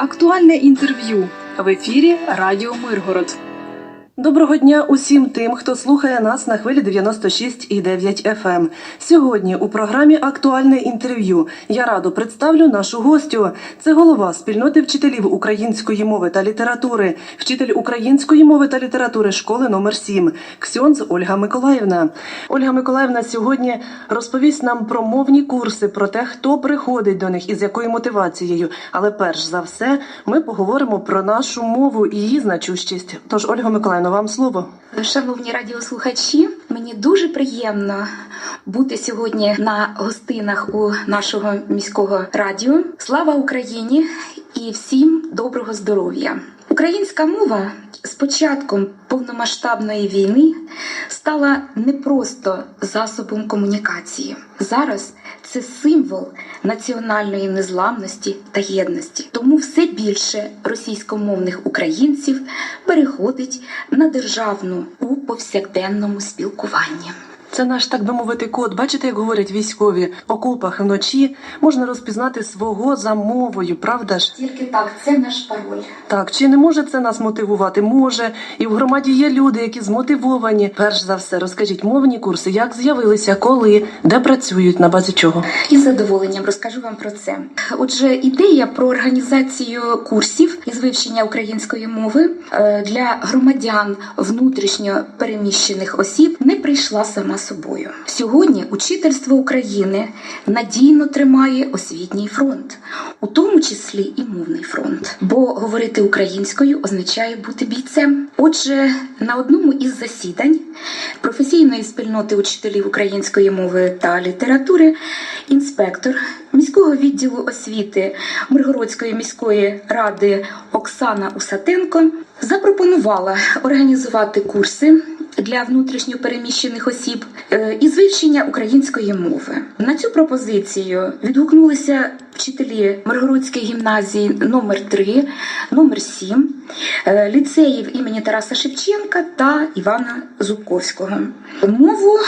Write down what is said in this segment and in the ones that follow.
Актуальне інтерв'ю в ефірі Радіо Миргород. Доброго дня усім тим, хто слухає нас на хвилі 96,9 FM. ем. Сьогодні у програмі Актуальне інтерв'ю я радо представлю нашу гостю. Це голова спільноти вчителів української мови та літератури, вчитель української мови та літератури школи номер 7 Ксьонз Ольга Миколаївна. Ольга Миколаївна сьогодні розповість нам про мовні курси, про те, хто приходить до них і з якою мотивацією. Але перш за все, ми поговоримо про нашу мову і її значущість. Тож, Ольга Миколаївна, вам слово. Шановні радіослухачі, мені дуже приємно бути сьогодні на гостинах у нашого міського радіо. Слава Україні і всім доброго здоров'я! Українська мова з початком повномасштабної війни стала не просто засобом комунікації. Зараз це символ національної незламності та єдності. Тому все більше російськомовних українців переходить на державну у повсякденному спілкуванні. Це наш, так би мовити, код. Бачите, як говорять військові окопах вночі можна розпізнати свого за мовою, правда ж? Тільки так, це наш пароль. Так, чи не може це нас мотивувати? Може, і в громаді є люди, які змотивовані. Перш за все, розкажіть мовні курси, як з'явилися, коли, де працюють, на базі чого? Із задоволенням розкажу вам про це. Отже, ідея про організацію курсів із вивчення української мови е, для громадян внутрішньо переміщених осіб не прийшла сама собою. Сьогодні учительство України надійно тримає освітній фронт, у тому числі і мовний фронт. Бо говорити українською означає бути бійцем. Отже, на одному із засідань професійної спільноти учителів української мови та літератури інспектор міського відділу освіти Миргородської міської ради Оксана Усатенко запропонувала організувати курси для внутрішньо переміщених осіб е, із вивчення української мови. На цю пропозицію відгукнулися вчителі Миргородської гімназії номер 3 номер 7 е, ліцеїв імені Тараса Шевченка та Івана Зубковського. Мову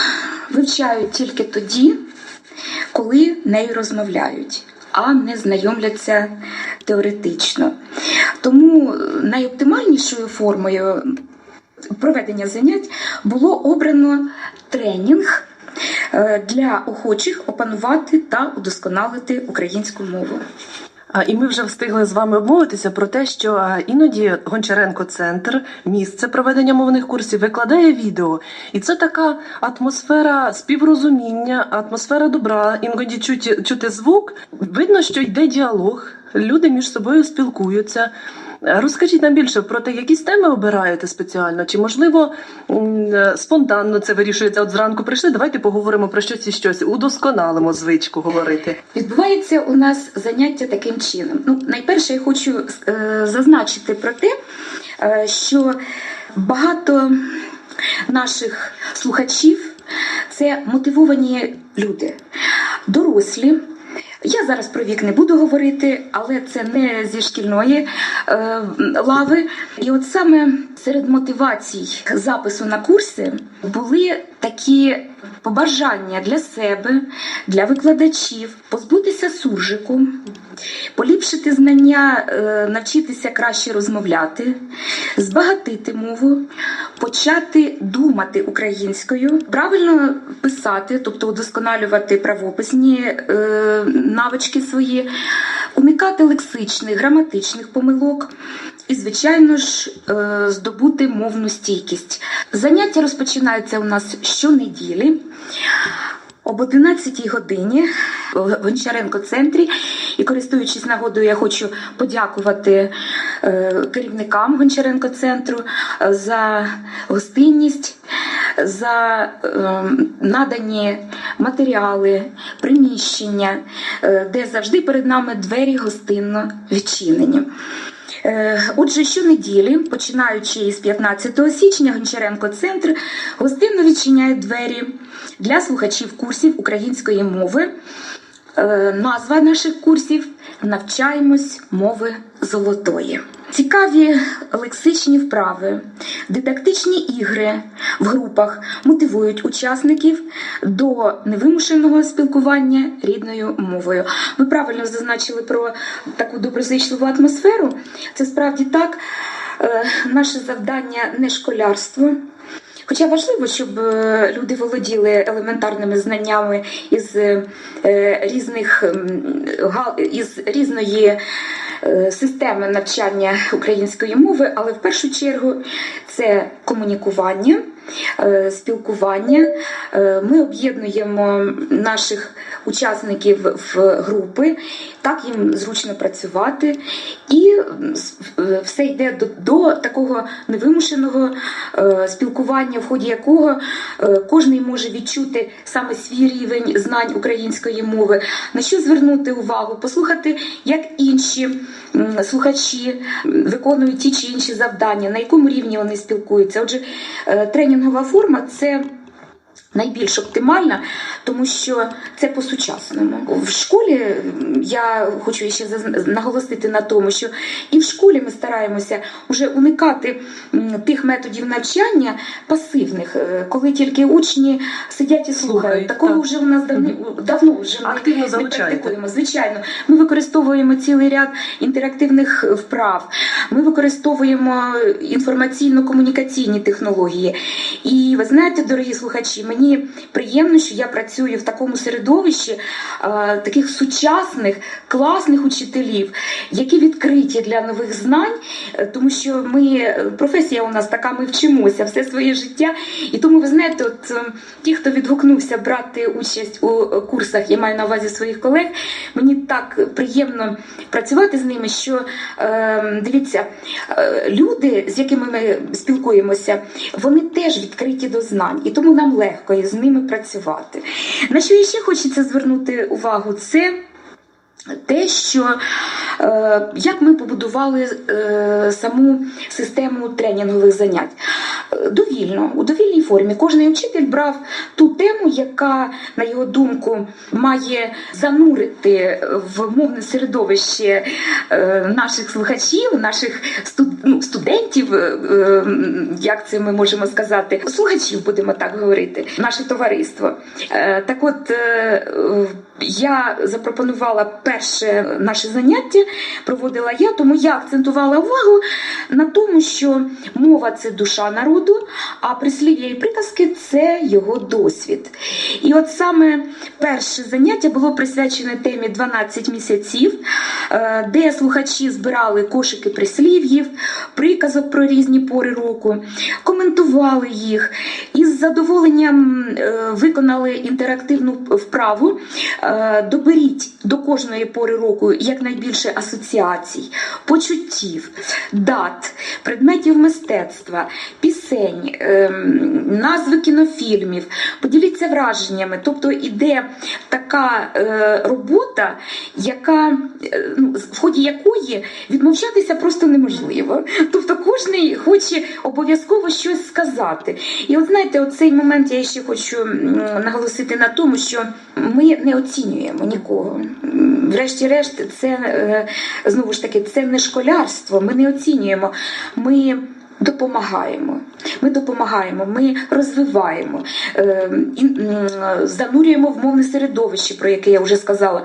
вивчають тільки тоді, коли нею розмовляють. А не знайомляться теоретично. Тому найоптимальнішою формою проведення занять було обрано тренінг е, для охочих опанувати та удосконалити українську мову. І ми вже встигли з вами обмовитися про те, що іноді Гончаренко центр, місце проведення мовних курсів, викладає відео, і це така атмосфера співрозуміння, атмосфера добра. Іноді чути, чути звук. Видно, що йде діалог, люди між собою спілкуються. Розкажіть нам більше про те, якісь теми обираєте спеціально, чи можливо е, спонтанно це вирішується? От зранку прийшли, давайте поговоримо про щось і щось, удосконалимо звичку говорити. Відбувається у нас заняття таким чином. Ну, найперше, я хочу е, зазначити про те, е, що багато наших слухачів це мотивовані люди, дорослі. Я зараз про вік не буду говорити, але це не зі шкільної е, лави. І от саме серед мотивацій запису на курси були такі побажання для себе, для викладачів, позбутися суржику, поліпшити знання, е, навчитися краще розмовляти, збагатити мову, почати думати українською, правильно писати, тобто удосконалювати правописні е, навички свої, уникати лексичних, граматичних помилок. І, звичайно ж, е, здобути мовну стійкість. Заняття розпочинаються у нас щонеділі об 11 годині в Гончаренко центрі. І користуючись нагодою, я хочу подякувати е, керівникам Гончаренко центру е, за гостинність, за надані матеріали, приміщення, де завжди перед нами двері гостинно відчинені. Е, Отже, щонеділі, починаючи із 15 січня, Гончаренко центр гостинно відчиняє двері для слухачів курсів української мови. Е, Назва наших курсів Навчаємось мови золотої. Цікаві лексичні вправи, дидактичні ігри в групах мотивують учасників до невимушеного спілкування рідною мовою. Ви правильно зазначили про таку доброзичливу атмосферу. Це справді так. Е, Наше завдання не школярство. Хоча важливо, щоб е, люди володіли елементарними знаннями із е, різних із різної системи навчання української мови, але в першу чергу це комунікування, е, спілкування. Е, Ми об'єднуємо наших учасників в групи, так їм зручно працювати, і е, все йде до, до такого невимушеного е, спілкування, в ході якого е, кожен може відчути саме свій рівень знань української мови, на що звернути увагу, послухати, як інші слухачі виконують ті чи інші завдання, на якому рівні вони спілкуються. Отже, е, тренінгова форма це. Найбільш оптимальна, тому що це по-сучасному. В школі я хочу ще наголосити на тому, що і в школі ми стараємося вже уникати тих методів навчання пасивних, е, коли тільки учні сидять і слухають. Слухають, Такого так. вже у нас давно, давно вже ми Активно не практикуємо. Звичайно, ми використовуємо цілий ряд інтерактивних вправ. Ми використовуємо інформаційно-комунікаційні технології. І ви знаєте, дорогі слухачі, мені приємно, що я працюю в такому середовищі е, таких сучасних, класних учителів, які відкриті для нових знань, е, тому що ми професія у нас така, ми вчимося все своє життя. І тому ви знаєте, от е, ті, хто відгукнувся брати участь у е, курсах, я маю на увазі своїх колег, мені так приємно працювати з ними, що е, дивіться, е, люди, з якими ми спілкуємося, вони теж відкриті до знань, і тому нам легко із ними працювати. На що ще хочеться звернути увагу, це. Те, що е, як ми побудували е, саму систему тренінгових занять. Довільно, у довільній формі. Кожен учитель брав ту тему, яка, на його думку, має занурити в мовне середовище е, наших слухачів, наших ну, студентів, е, як це ми можемо сказати, слухачів, будемо так говорити, наше товариство. Е, Так от, я запропонувала перше наше заняття, проводила я, тому я акцентувала увагу на тому, що мова це душа народу, а прислів'я і приказки це його досвід. І от саме перше заняття було присвячене темі 12 місяців, е, де слухачі збирали кошики прислів'їв, приказок про різні пори року, коментували їх і з задоволенням е, виконали інтерактивну вправу. Е, Доберіть до кожної пори року якнайбільше асоціацій, почуттів, дат, предметів мистецтва, пісень, ем, назви кінофільмів. Поділіться враженнями. Тобто іде така е, робота, яка, е, ну, в ході якої відмовчатися просто неможливо. Тобто кожен хоче обов'язково щось сказати. І от знаєте, оцей момент я ще хочу наголосити на тому, що ми не оцінюємо нікого. Врешті-решт, це е, знову ж таки це не школярство. Ми не оцінюємо. Ми допомагаємо. Ми допомагаємо, ми розвиваємо, е, занурюємо в мовне середовище, про яке я вже сказала.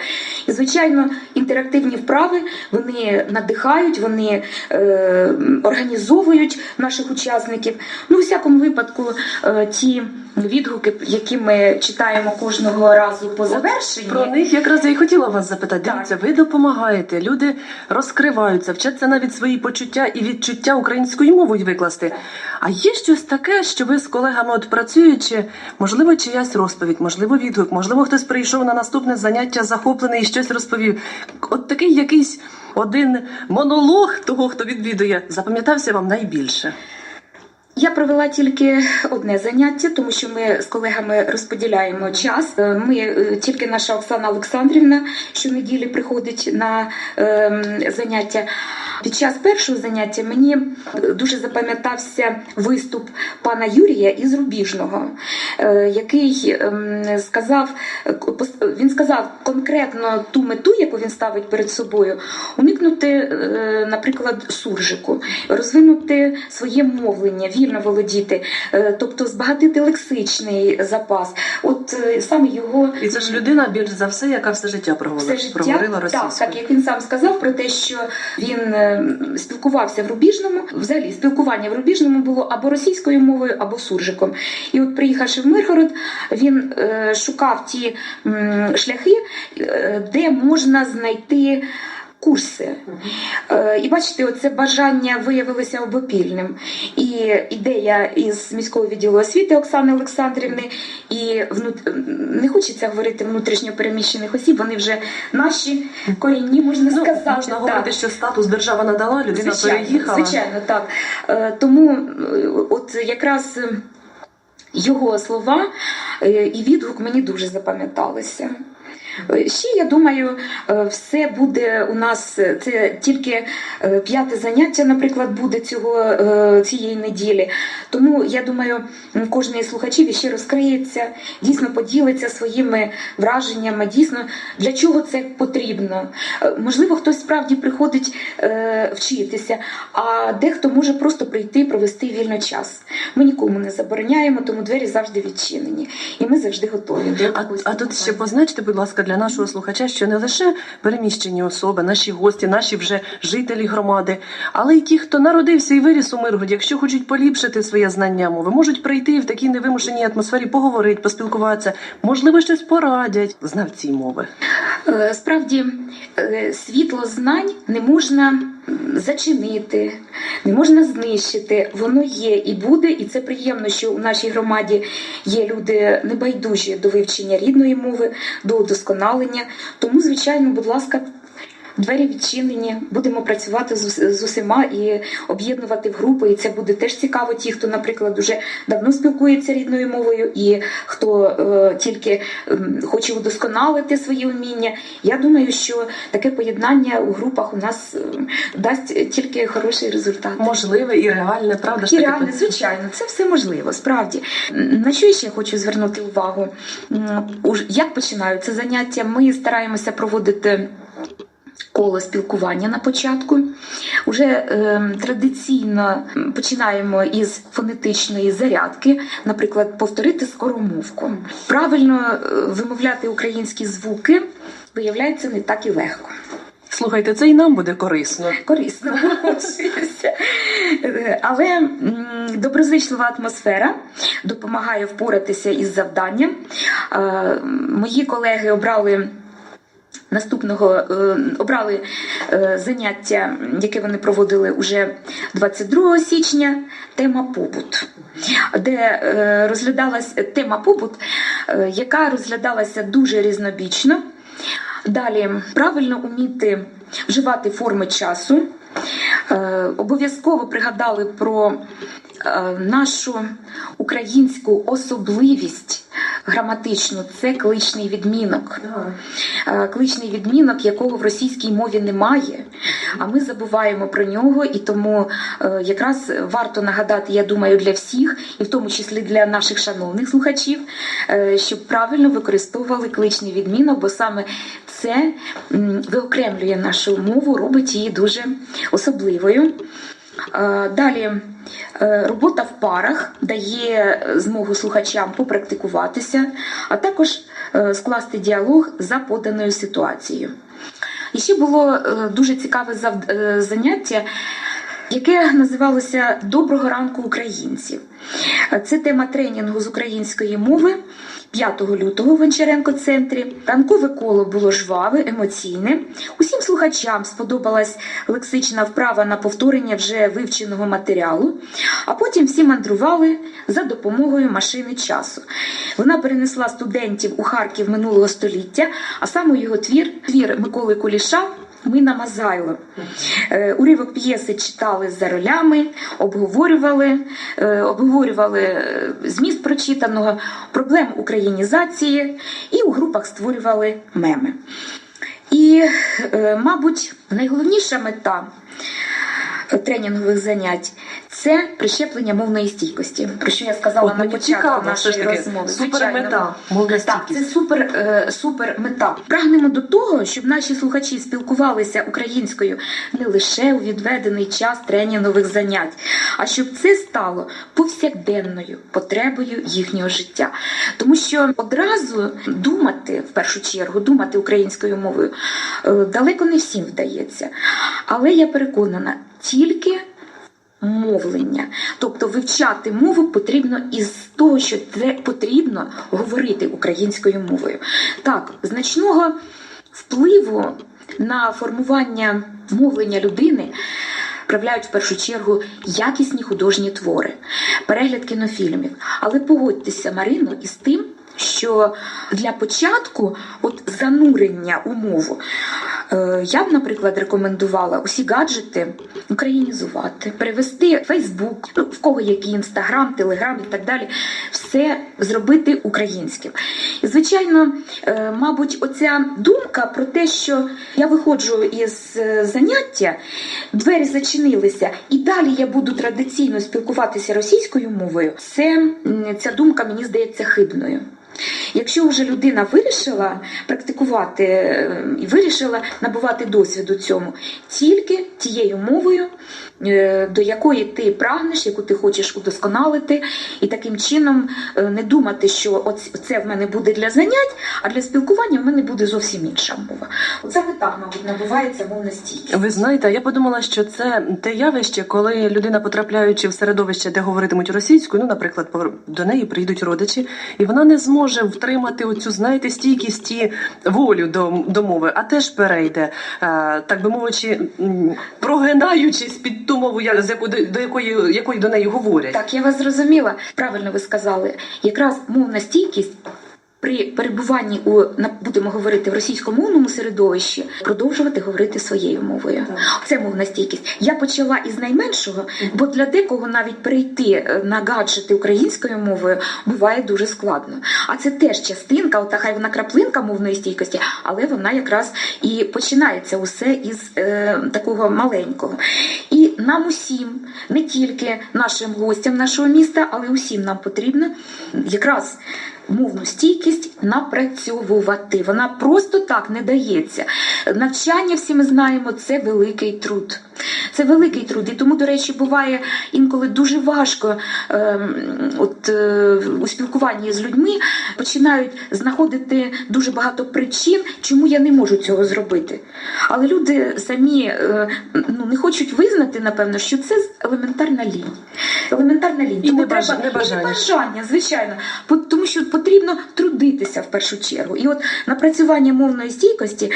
І, звичайно, інтерактивні вправи вони надихають, вони е, організовують наших учасників. Ну, у всякому випадку, е, ті відгуки, які ми читаємо кожного разу по завершенні. Про них якраз я і хотіла вас запитати. Дивіться, ви допомагаєте, люди розкриваються, вчаться навіть свої почуття і відчуття українською мовою викласти. А є щось таке, що ви з колегами от працюючи, можливо, чиясь розповідь, можливо, відгук, можливо, хтось прийшов на наступне заняття захоплений і щось розповів. От такий якийсь один монолог того, хто відвідує, запам'ятався вам найбільше. Я провела тільки одне заняття, тому що ми з колегами розподіляємо час. Е, Ми е, тільки наша Оксана Олександрівна щонеділі приходить на ем, заняття. Під час першого заняття мені дуже запам'ятався виступ пана Юрія із Рубіжного, е, який ем, сказав, він сказав конкретно ту мету, яку він ставить перед собою, уникнути, е, наприклад, суржику, розвинути своє мовлення, вільно володіти, е, тобто збагатити лексичний запас. От саме його І це ж людина більш за все, яка все життя проговорила, все життя проговорила так, російською. так, як він сам сказав про те, що він спілкувався в Рубіжному. Взагалі спілкування в Рубіжному було або російською мовою, або суржиком. І от приїхавши в Миргород, він е, шукав ті шляхи, е, де можна знайти. Курси. Е, І бачите, оце бажання виявилося обопільним. І ідея із міського відділу освіти Оксани Олександрівни, і внут... не хочеться говорити внутрішньо переміщених осіб, вони вже наші корінні, можна Ну, сказати. можна так. говорити, що статус держава надала, людина Звичайно, переїхала. звичайно, так. Е, Тому е, от якраз його слова і відгук мені дуже запам'яталися. Е, Ще я думаю, е, все буде у нас. е, Це тільки п'яте заняття, наприклад, буде цього цієї неділі. Тому я думаю, кожен із слухачів ще розкриється, дійсно поділиться своїми враженнями. Дійсно, для чого це потрібно. Можливо, хтось справді приходить вчитися, а дехто може просто прийти і провести вільно час. Ми нікому не забороняємо, тому двері завжди відчинені, і ми завжди готові до А, а тут ще позначте, будь ласка, для нашого слухача, що не лише переміщені особи, наші гості, наші вже жителі громади, але й ті, хто народився і виріс у Миргоді, якщо хочуть поліпшити своє знання мови, можуть прийти в такій невимушеній атмосфері, поговорити, поспілкуватися, можливо, щось порадять знавці мови. Е, Справді, е, світло знань не можна зачинити, не можна знищити. Воно є і буде, і це приємно, що у нашій громаді є люди небайдужі до вивчення рідної мови, до удосконалення. Тому, звичайно, будь ласка. Двері відчинені, будемо працювати з, з усіма і об'єднувати в групи. І це буде теж цікаво. Ті, хто, наприклад, уже давно спілкується рідною мовою, і хто е, тільки ем, хоче удосконалити свої вміння. Я думаю, що таке поєднання у групах у нас ем, дасть тільки хороший результат. Можливе і реальне, правда ж І таки? реально, звичайно, це все можливо, справді. На що я ще хочу звернути увагу? Як починаються заняття? Ми стараємося проводити. Коло спілкування на початку. Уже е, традиційно починаємо із фонетичної зарядки, наприклад, повторити скоромовку. Правильно е, вимовляти українські звуки виявляється не так і легко. Слухайте, це і нам буде корисно. Корисно. Е, Але доброзичлива атмосфера допомагає впоратися із завданням. Е, Мої колеги обрали. Наступного е, обрали е, заняття, яке вони проводили уже 22 січня. Тема побут, де е, розглядалась тема побут, яка розглядалася дуже різнобічно. Далі правильно уміти вживати форми часу. Обов'язково пригадали про нашу українську особливість граматичну це кличний відмінок. Е, Кличний відмінок, якого в російській мові немає, а ми забуваємо про нього, і тому е, якраз варто нагадати, я думаю, для всіх, і в тому числі для наших шановних слухачів, е, щоб правильно використовували кличний відмінок, бо саме це виокремлює нашу мову, робить її дуже особливою. Е, Далі е, робота в парах дає змогу слухачам попрактикуватися, а також е, скласти діалог за поданою ситуацією. І ще було е, дуже цікаве е, заняття, яке називалося Доброго ранку українці. Е, Це тема тренінгу з української мови 5 лютого в Гончаренко центрі. Ранкове коло було жваве, емоційне. Усім слухачам сподобалась лексична вправа на повторення вже вивченого матеріалу, а потім всі мандрували за допомогою машини часу. Вона перенесла студентів у Харків минулого століття, а саме його твір, твір Миколи Куліша. Ми на Мазайло. Е, Уривок п'єси читали за ролями, обговорювали, е, обговорювали е, зміст прочитаного, проблем українізації і у групах створювали меми. І, мабуть, найголовніша мета тренінгових занять це прищеплення мовної стійкості, про що я сказала От на початку цікаво, нашої таки, розмови. супер мета, мовна Так, це супер, е, супер мета. Прагнемо до того, щоб наші слухачі спілкувалися українською не лише у відведений час тренінгових занять, а щоб це стало повсякденною потребою їхнього життя. Тому що одразу думати, в першу чергу, думати українською мовою е, далеко не всім вдається. Але я переконана, тільки мовлення. Тобто вивчати мову потрібно із того, що це потрібно говорити українською мовою. Так, значного впливу на формування мовлення людини. Проявляють в першу чергу якісні художні твори, перегляд кінофільмів. Але погодьтеся, Марино, із тим, що для початку от занурення у мову е, я б, наприклад, рекомендувала усі гаджети українізувати, перевести Фейсбук, ну, в кого який інстаграм, телеграм і так далі, все зробити українським. Звичайно, е, мабуть, оця думка про те, що я виходжу із е, заняття, двері зачинилися, і далі я буду традиційно спілкуватися російською мовою, це ця думка мені здається хибною. Якщо вже людина вирішила практикувати е, і вирішила набувати досвід у цьому тільки тією мовою, е, до якої ти прагнеш, яку ти хочеш удосконалити, і таким чином е, не думати, що це в мене буде для занять, а для спілкування в мене буде зовсім інша мова. Оце так, мабуть, набувається мовна стійкість. Ви знаєте, я подумала, що це те явище, коли людина, потрапляючи в середовище, де говоритимуть російською, ну, наприклад, до неї прийдуть родичі, і вона не зможе втримати оцю, знаєте, стійкість і волю до, до мови, а теж перейде, е, так би мовичи, прогинаючись під ту мову, з яку- до якої, якої до неї говорять. Так, я вас зрозуміла. Правильно ви сказали. Якраз мовна стійкість. При перебуванні у будемо говорити в російськомовному середовищі, продовжувати говорити своєю мовою. Це мовна стійкість. Я почала із найменшого, бо для декого навіть перейти е, на гаджети українською мовою буває дуже складно. А це теж частинка, ота хай вона краплинка мовної стійкості, але вона якраз і починається усе із е, такого маленького. І нам усім, не тільки нашим гостям нашого міста, але усім нам потрібно якраз. Мовну стійкість напрацьовувати. Вона просто так не дається. Навчання, всі ми знаємо, це великий труд. Це великий труд. І тому, до речі, буває інколи дуже важко ем, от, е, у спілкуванні з людьми починають знаходити дуже багато причин, чому я не можу цього зробити. Але люди самі е, ну, не хочуть визнати, напевно, що це елементарна лінь. Елементарна лінь. І Тому не треба- не і бажання. бажання, звичайно. Тому що потрібно трудитися в першу чергу. І от напрацювання мовної стійкості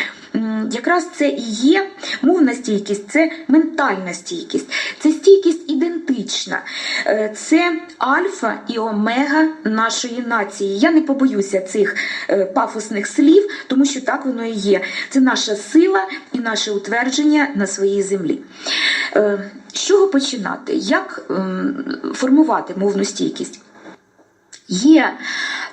якраз це і є мовна стійкість, це ментальна стійкість, це стійкість ідентична, Е, це альфа і омега нашої нації. Я не побоюся цих е, пафосних слів, тому що так воно і є. Це наша сила і наше утвердження на своїй землі. Е, З чого починати? Як ем, формувати мовну стійкість? Є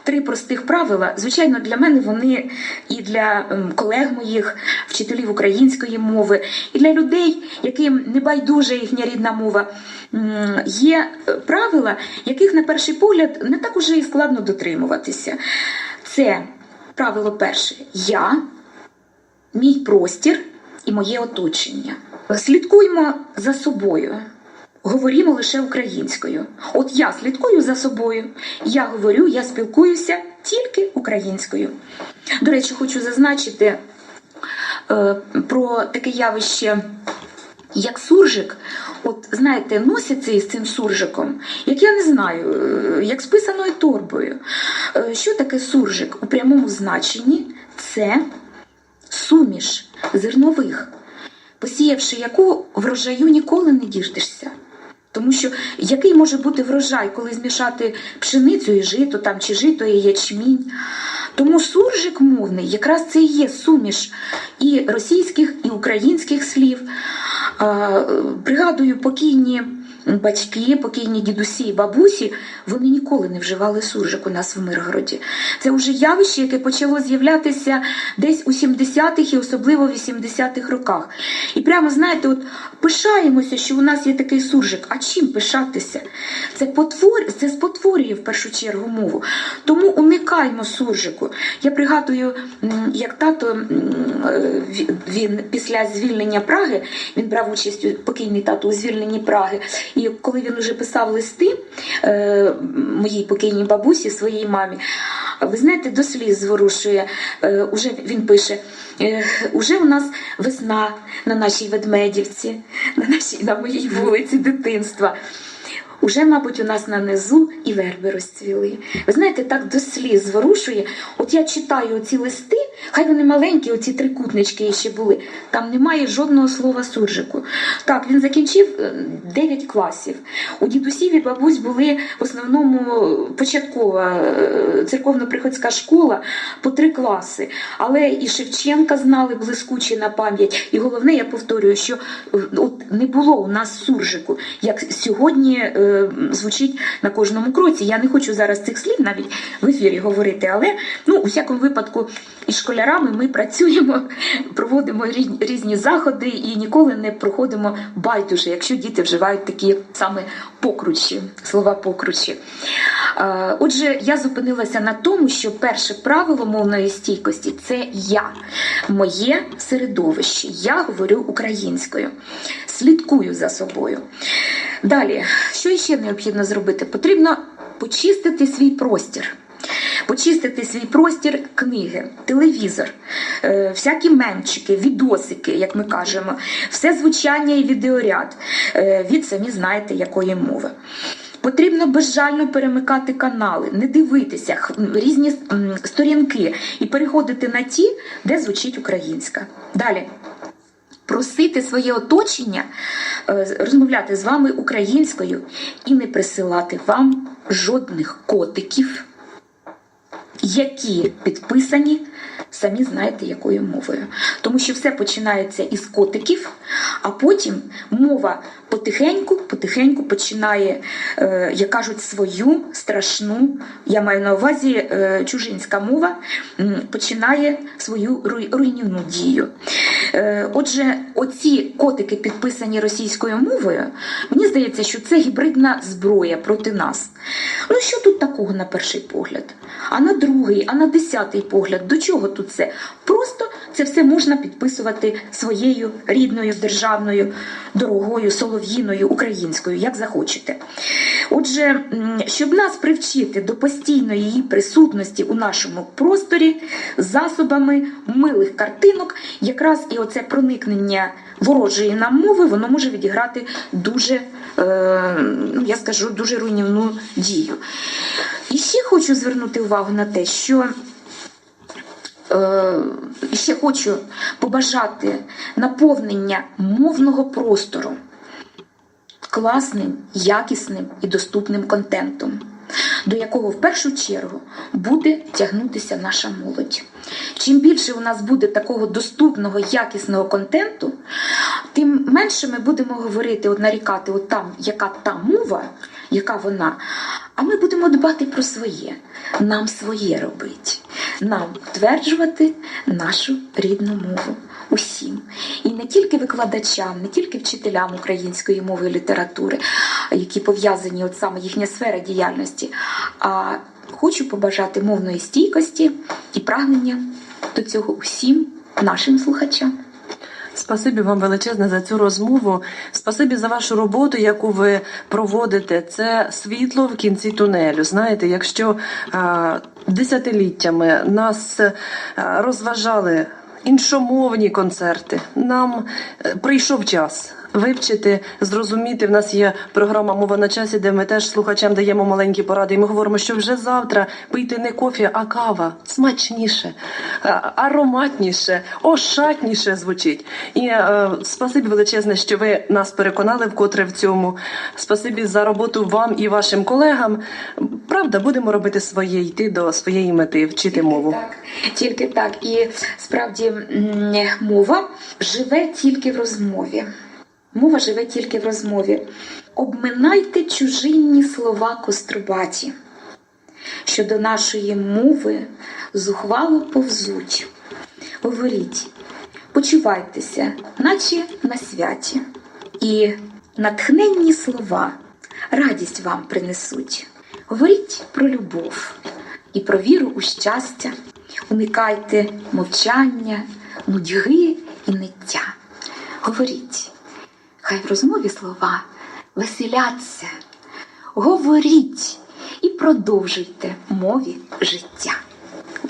три простих правила. Звичайно, для мене вони і для ем, колег моїх, вчителів української мови, і для людей, яким не байдужа їхня рідна мова. Є е, правила, яких на перший погляд не так уже і складно дотримуватися. Це правило перше: я, мій простір і моє оточення. Слідкуймо за собою. Говоримо лише українською. От я слідкую за собою, я говорю, я спілкуюся тільки українською. До речі, хочу зазначити е, про таке явище, як суржик. От знаєте, носяться із цим суржиком, як я не знаю, е, як з писаною торбою. Е, Що таке суржик у прямому значенні? Це суміш зернових, посіявши яку врожаю ніколи не діждешся. Тому що який може бути врожай, коли змішати пшеницю і жито там, чи жито і ячмінь? Тому суржик мовний якраз це і є суміш і російських, і українських слів. Е, Пригадую покійні батьки, покійні дідусі і бабусі, вони ніколи не вживали суржик у нас в Миргороді. Це вже явище, яке почало з'являтися десь у 70-х і особливо в 80-х роках. І прямо знаєте, от пишаємося, що у нас є такий суржик. А чим пишатися? Це потвор... це спотворює в першу чергу мову. Тому уникаймо суржику. Я пригадую, як тато е, ві- він після звільнення Праги він брав участь покійний тато у звільненні Праги. І коли він уже писав листи е, моїй покійній бабусі, своїй мамі, ви знаєте, до сліз зворушує. Е, уже він пише: е, уже у нас весна на нашій ведмедівці, на нашій на моїй вулиці дитинства. Уже, мабуть, у нас на низу і верби розцвіли. Ви знаєте, так до сліз зворушує. От я читаю ці листи, хай вони маленькі, оці трикутнички ще були. Там немає жодного слова суржику. Так, він закінчив 9 класів. У дідусів і бабусь були в основному початкова е, церковно-приходська школа по три класи. Але і Шевченка знали блискуче на пам'ять. І головне, я повторюю, що е, от не було у нас суржику, як сьогодні е, звучить на кожному кроці. Я не хочу зараз цих слів навіть в ефірі говорити, але ну, у всякому випадку із школярами ми працюємо, проводимо різні заходи і ніколи не проходимо байдуже, якщо діти вживають такі саме покручі, слова покручі. Е, Отже, я зупинилася на тому, що перше правило мовної стійкості це я, моє середовище. Я говорю українською, слідкую за собою. Далі, що ще необхідно зробити? Потрібно почистити свій простір. Почистити свій простір книги, телевізор, е, всякі менчики, відосики, як ми кажемо, все звучання і відеоряд е, від самі знаєте якої мови. Потрібно безжально перемикати канали, не дивитися різні сторінки і переходити на ті, де звучить українська. Далі просити своє оточення е, розмовляти з вами українською і не присилати вам жодних котиків, які підписані, самі знаєте, якою мовою. Тому що все починається із котиків, а потім мова потихеньку, потихеньку починає, е, як кажуть, свою страшну, я маю на увазі е, чужинська мова, починає свою руй- руйнівну дію. Е, Отже, оці котики, підписані російською мовою, мені здається, що це гібридна зброя проти нас. Ну що тут такого на перший погляд? А на другий, а на десятий погляд, до чого тут це? Просто це все можна підписувати своєю рідною державною дорогою, солов'їною, українською, як захочете. Отже, щоб нас привчити до постійної її присутності у нашому просторі засобами милих картинок, якраз і оце проникнення ворожої нам мови, воно може відіграти дуже, е, ну, я скажу, дуже руйнівну дію. І ще хочу звернути увагу на те, що Е, ще хочу побажати наповнення мовного простору класним, якісним і доступним контентом, до якого в першу чергу буде тягнутися наша молодь. Чим більше у нас буде такого доступного, якісного контенту, тим менше ми будемо говорити, от нарікати, от там, яка та мова, яка вона. А ми будемо дбати про своє, нам своє робити, нам утверджувати нашу рідну мову усім. І не тільки викладачам, не тільки вчителям української мови і літератури, які пов'язані от саме їхня сфера діяльності, а хочу побажати мовної стійкості і прагнення до цього усім нашим слухачам. Спасибі вам величезне за цю розмову. Спасибі за вашу роботу, яку ви проводите. Це світло в кінці тунелю. Знаєте, якщо а, десятиліттями нас розважали іншомовні концерти, нам е, прийшов час. Вивчити, зрозуміти. В нас є програма Мова на часі, де ми теж слухачам даємо маленькі поради. І ми говоримо, що вже завтра пийте не кофі, а кава смачніше, ароматніше, ошатніше звучить. І е, спасибі величезне, що ви нас переконали вкотре в цьому. Спасибі за роботу вам і вашим колегам. Правда, будемо робити своє, йти до своєї мети, вчити мову. Так, тільки так. І справді мова живе тільки в розмові. Мова живе тільки в розмові. обминайте чужинні слова кострубаті, що до нашої мови зухвало повзуть. Говоріть, почувайтеся, наче на святі, і натхненні слова радість вам принесуть. Говоріть про любов і про віру у щастя, уникайте мовчання, нудьги і ниття. Говоріть, хай в розмові слова веселяться. Говоріть і продовжуйте мові життя.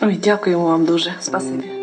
Ой, дякуємо вам дуже. Спасибі.